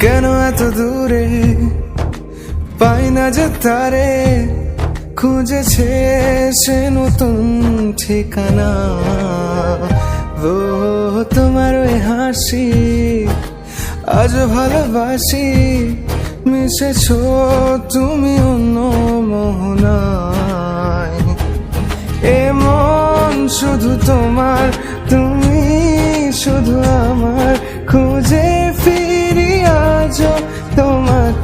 কেন এত দূরে? পাই না যে তারে, খুঁজেছে সে নতুন ঠিকানা। ও, তোমার ওই হাসি, আজ ভালোবাসি, মিশেছ তুমি অন্য মোহনায়। এমন শুধু তোমার, তুমি শুধু আমার, খুঁজে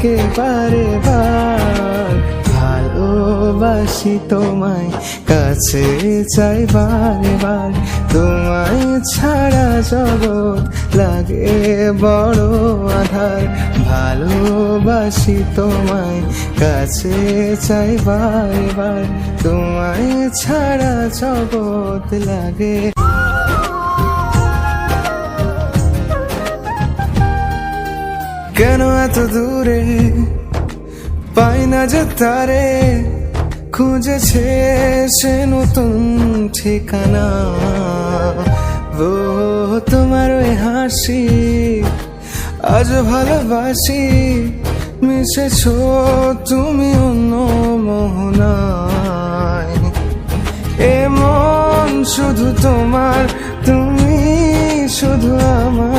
তোমাকে বারে বার, ভালোবাসি তোমায়, কাছে চাই বারে বার। তোমায় ছাড়া জগৎ লাগে বড় আধার, ভালোবাসি তোমায়, কাছে চাই বারে বার। তোমায় ছাড়া জগৎ লাগে কেন এত দূরে? পাই না যে তারে খুঁজেছে সে নতুন ঠিকানা। ও, তোমার ওই হাসি আজ ভালোবাসি, মিশেছ তুমি অন্য মোহনায়। এমন শুধু তোমার, তুমি শুধু আমার।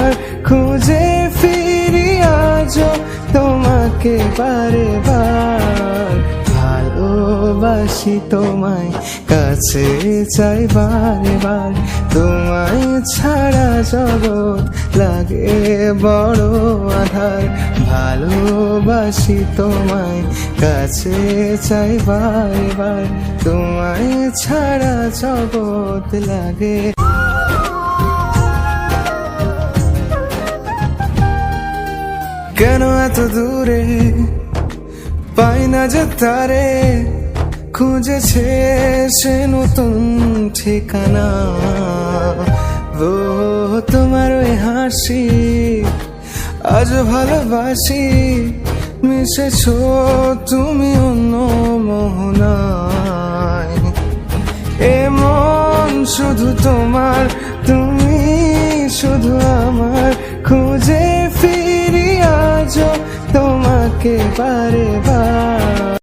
তোমাকে বারে বার, ভালোবাসি তোমায়, কাছে চাই বারে বার। তোমায় ছাড়া জগৎ লাগে বড় আধার। ভালোবাসি তোমায়, কাছে চাই বারে বার। তোমায় ছাড়া জগৎ লাগে কেন এত দূরে? পাই না যে তারে। খুঁজেছে সে নতুন ঠিকানা। ও, তোমার ওই হাসি, আজ ভালোবাসি। মিশেছ তুমি অন্য মোহনায়। এমন শুধু তোমার, তুমি শুধু বারে বার